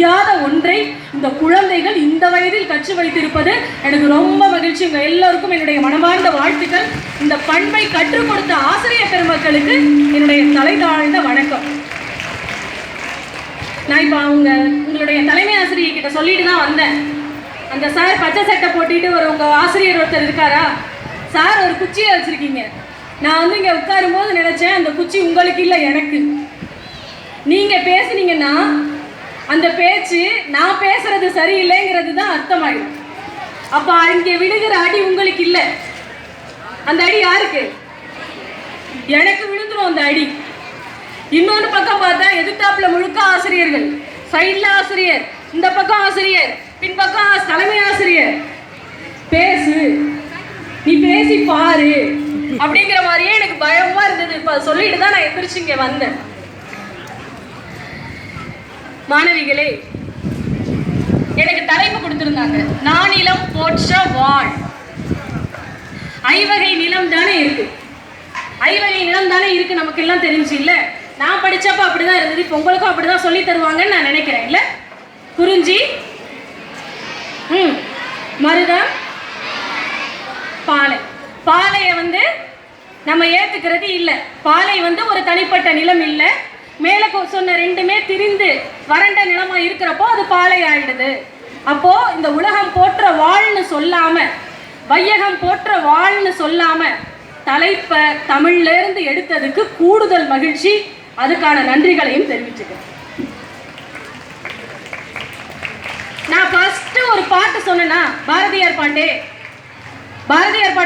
முடியாத ஒன்றை இந்த குழந்தைகள் இந்த வயதில் கற்று வைத்திருப்பது எனக்கு ரொம்ப மகிழ்ச்சி. உங்கள் எல்லோருக்கும் என்னுடைய மனமார்ந்த வாழ்த்துக்கள். இந்த பண்பை கற்றுக் கொடுத்த ஆசிரியர் பெருமக்களுக்கு என்னுடைய தலை தாழ்ந்த வணக்கம். நான் இப்போ அவங்க உங்களுடைய தலைமை ஆசிரியர் கிட்ட சொல்லிட்டு தான் வந்தேன். அந்த சார் பச்சை சட்டை போட்டிட்டு ஒரு உங்கள் ஆசிரியர் ஒருத்தர் இருக்காரா? சார் ஒரு குச்சியை வச்சிருக்கீங்க. நான் வந்து இங்கே உட்காரும் போது நினச்சேன் அந்த குச்சி உங்களுக்கு இல்லை எனக்கு. நீங்கள் பேசுனீங்கன்னா அந்த பேச்சு நான் பேசுறது சரியில்லைங்கிறது தான் அர்த்தமாயிடும் அப்ப இங்கே விழுகிற அடி உங்களுக்கு இல்லை. அந்த அடி யாருக்கு? எனக்கு விழுந்துடும் அந்த அடி. இன்னொரு பக்கம் பார்த்தா எதிர்த்தாப்புல முழுக்க ஆசிரியர்கள். சைட்ல ஆசிரியர் இந்த பக்கம் ஆசிரியர் பின்பக்கம் தலைமை ஆசிரியர். பேசு. நீ பேசி பாரு. அப்படிங்கிற மாதிரியே எனக்கு பயமா இருந்தது. இப்ப சொல்லிட்டு தான் நான் எந்திரிச்சு இங்க வந்தேன். மாணவிகளே எனக்கு தலைப்பு கொடுத்திருந்தாங்க. நானிலம் போற்ற வாழ். ஐவகை நிலம் தானே இருக்கு. ஐவகை நிலம் தானே இருக்கு நமக்கு எல்லாம் தெரிஞ்சு இல்ல? நான் படிச்சப்ப அப்படிதான் இருந்தது இப்போ உங்களுக்கும் அப்படிதான் சொல்லி தருவாங்கன்னு நான் நினைக்கிறேன் இல்ல? குறிஞ்சி ம் மருதம் பாலை. பாலையை வந்து நம்ம ஏத்துக்கிறது இல்லை. பாலை வந்து ஒரு தனிப்பட்ட நிலம் இல்லை. சொன்ன ரெண்டுமே திரிந்து வறண்ட நிலமா இருக்கிறப்போ அது பாலை ஆயிடுது அப்போ இந்த உலகம் போற்ற வாழ்னு சொல்லாம வையகம் போற்ற வாழ்னு சொல்லாம தலைப்ப தமிழ்ல இருந்து எடுத்ததுக்கு கூடுதல் மகிழ்ச்சி. அதுக்கான நன்றிகளையும் தெரிவிச்சுக்கிறேன். நான் ஃபர்ஸ்ட் ஒரு பாட்டு சொன்னேன்னா பாரதியார் பாண்டே? பாரதியார் பாண்டே